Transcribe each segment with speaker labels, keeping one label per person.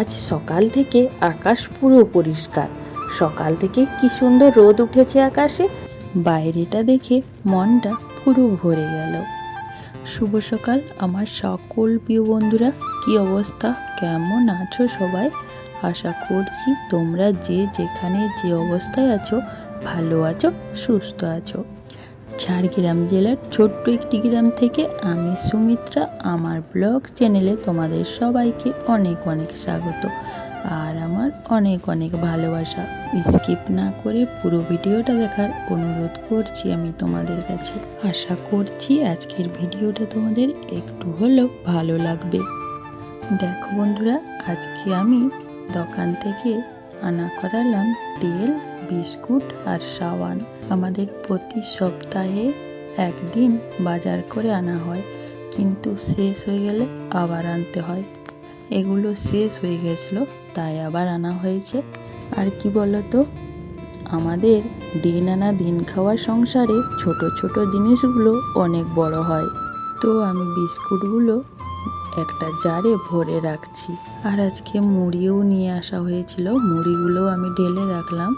Speaker 1: আজ সকাল থেকে আকাশ পুরো পরিষ্কার। সকাল থেকে কি সুন্দর রোদ উঠেছে আকাশে, বাইরেটা দেখে মনটা পুরো ভরে গেল। শুভ সকাল, আমার সকল প্রিয় বন্ধুরা, কি অবস্থা? কেমন আছো সবাই? আশা করছি তোমরা যে যেখানে যে অবস্থায় আছো, ভালো আছো, সুস্থ আছো। ঝাড়গ্রাম জেলার ছোট্ট একটি গ্রাম থেকে আমি সুমিত্রা, আমার ব্লগ চ্যানেলে তোমাদের সবাইকে অনেক অনেক স্বাগত। আর আমার অনেক অনেক ভালোবাসা। স্কিপ না করে পুরো ভিডিওটা দেখার অনুরোধ করছি আমি তোমাদের কাছে। আশা করছি আজকের ভিডিওটা তোমাদের একটু হলেও ভালো লাগবে। দেখো বন্ধুরা, আজকে আমি দোকান থেকে আনা করালাম তেল বিস্কুট আর সাবান। আমাদের প্রতি সপ্তাহে একদিন বাজার করে আনা হয়, কিন্তু শেষ হয়ে গেলে আবার আনতে হয়। এগুলো শেষ হয়ে গেছিল, তাই আবার আনা হয়েছে। আর কি বলতো? আমাদের দিন আনা দিন খাওয়া সংসারে ছোট ছোট জিনিসগুলো অনেক বড় হয়। তো আমি বিস্কুটগুলো একটা জারে ভরে রাখছি। আর আজকে মুড়িও নিয়ে আসা হয়েছিল মুড়িগুলো আমি ঢেলে রাখলাম।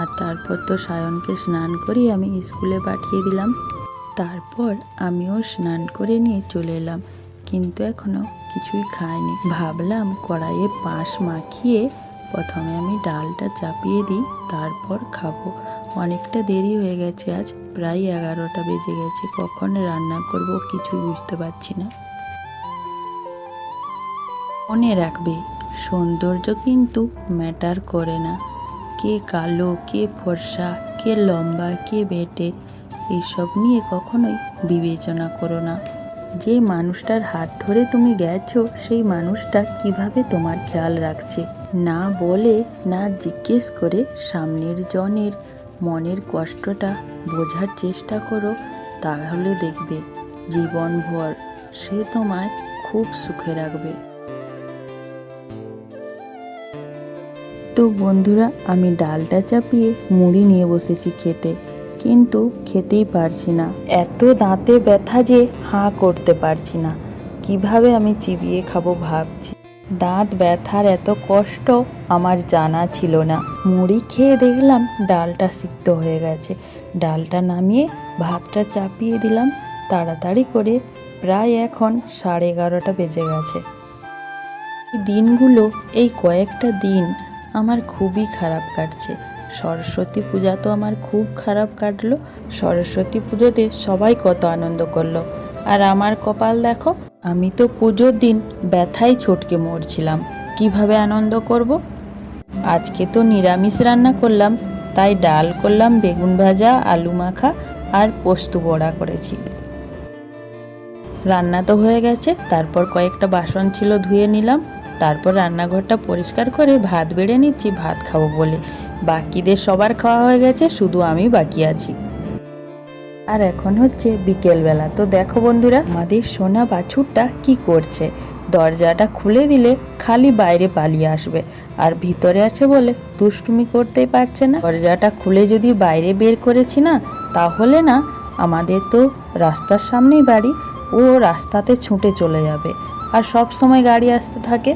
Speaker 1: আর তারপর তো সায়নকে স্নান করিয়ে আমি স্কুলে পাঠিয়ে দিলাম। তারপর আমিও স্নান করে নিয়ে চলে এলাম, কিন্তু এখনও কিছুই খাইনি। ভাবলাম কড়াইয়ে পাঁশ মাখিয়ে প্রথমে আমি ডালটা চাপিয়ে দিই, তারপর খাব। অনেকটা দেরি হয়ে গেছে আজ, প্রায় এগারোটা বেজে গেছে, কখন রান্না করব কিছুই বুঝতে পারছি না। মনে রাখবে, সৌন্দর্য কিন্তু ম্যাটার করে না। কে কালো, কে ফর্সা, কে লম্বা, কে বেটে এইসব নিয়ে কখনোই বিবেচনা করো না। যে মানুষটার হাত ধরে তুমি গেছো, সেই মানুষটা কীভাবে তোমার খেয়াল রাখছে? না বলে, না জিজ্ঞেস করে সামনের জনের মনের কষ্টটা বোঝার চেষ্টা করো, তাহলে দেখবে জীবনভর সে তোমায় খুব সুখে রাখবে। তো বন্ধুরা, আমি ডালটা চাপিয়ে মুড়ি নিয়ে বসেছি খেতে, কিন্তু খেতেই পারছি না। এত দাঁতে ব্যথা যে হাঁ করতে পারছি না। কীভাবে আমি চিবিয়ে খাব ভাবছি। দাঁত ব্যথার এত কষ্ট আমার জানা ছিল না। মুড়ি খেয়ে দেখলাম ডালটা সিদ্ধ হয়ে গেছে। ডালটা নামিয়ে ভাতটা চাপিয়ে দিলাম, তাড়াতাড়ি করে প্রায় এখন সাড়ে এগারোটা বেজে গেছে। দিনগুলো, এই কয়েকটা দিন আমার খুবই খারাপ কাটছে। সরস্বতী পূজা তো আমার খুব খারাপ কাটলো। সরস্বতী পুজোতে সবাই কত আনন্দ করল। আর আমার কপাল দেখো, আমি তো পুজোর দিন ব্যথায় ছটকে মরছিলাম। কীভাবে আনন্দ করব? আজকে তো নিরামিষ রান্না করলাম, তাই ডাল করলাম, বেগুন ভাজা, আলু মাখা আর পোস্ত বড়া করেছি। রান্না তো হয়ে গেছে, তারপর কয়েকটা বাসন ছিল ধুয়ে নিলাম। তারপর রান্নাঘরটা পরিষ্কার করে ভাত বেড়ে নিচ্ছি, ভাত খাব বলে। বাকিদের সবার খাওয়া হয়ে গেছে, শুধু আমি বাকি আছি। আর এখন হচ্ছে বিকেলবেলা। তো দেখো বন্ধুরা, আমাদের সোনা বাছুরটা কি করছে? দরজাটা খুলে দিলে খালি বাইরে পালিয়ে আসবে। আর ভিতরে আছে বলে দুষ্টুমি করতেই পারছে না। দরজাটা খুলে যদি বাইরে বের করেছি না, তাহলে না, আমাদের তো রাস্তার সামনেই বাড়ি। ও রাস্তাতে ছুটে চলে যাবে। আর সব সময় গাড়ি আসতে থাকে।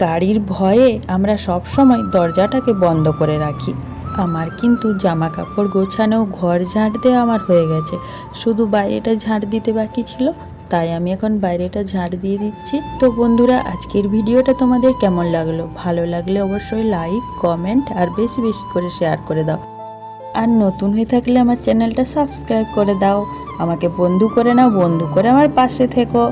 Speaker 1: গাড়ির ভয়ে আমরা সব সময় দরজাটাকে বন্ধ করে রাখি। আমার কিন্তু জামা কাপড় গোছানো, ঘর ঝাঁট দেওয়া আমার হয়ে গেছে। শুধু বাইরেটা ঝাঁট দিতে বাকি ছিল, তাই আমি এখন বাইরেটা ঝাঁট দিয়ে দিচ্ছি। তো বন্ধুরা, আজকের ভিডিওটা তোমাদের কেমন লাগল? ভালো লাগলে অবশ্যই লাইক, কমেন্ট আর বেশি বেশি করে শেয়ার করে দাও। আর নতুন হয়ে থাকলে আমার চ্যানেলটা সাবস্ক্রাইব করে দাও। আমাকে বন্ধু করে নাও, বন্ধু করে আমার পাশে থেকো।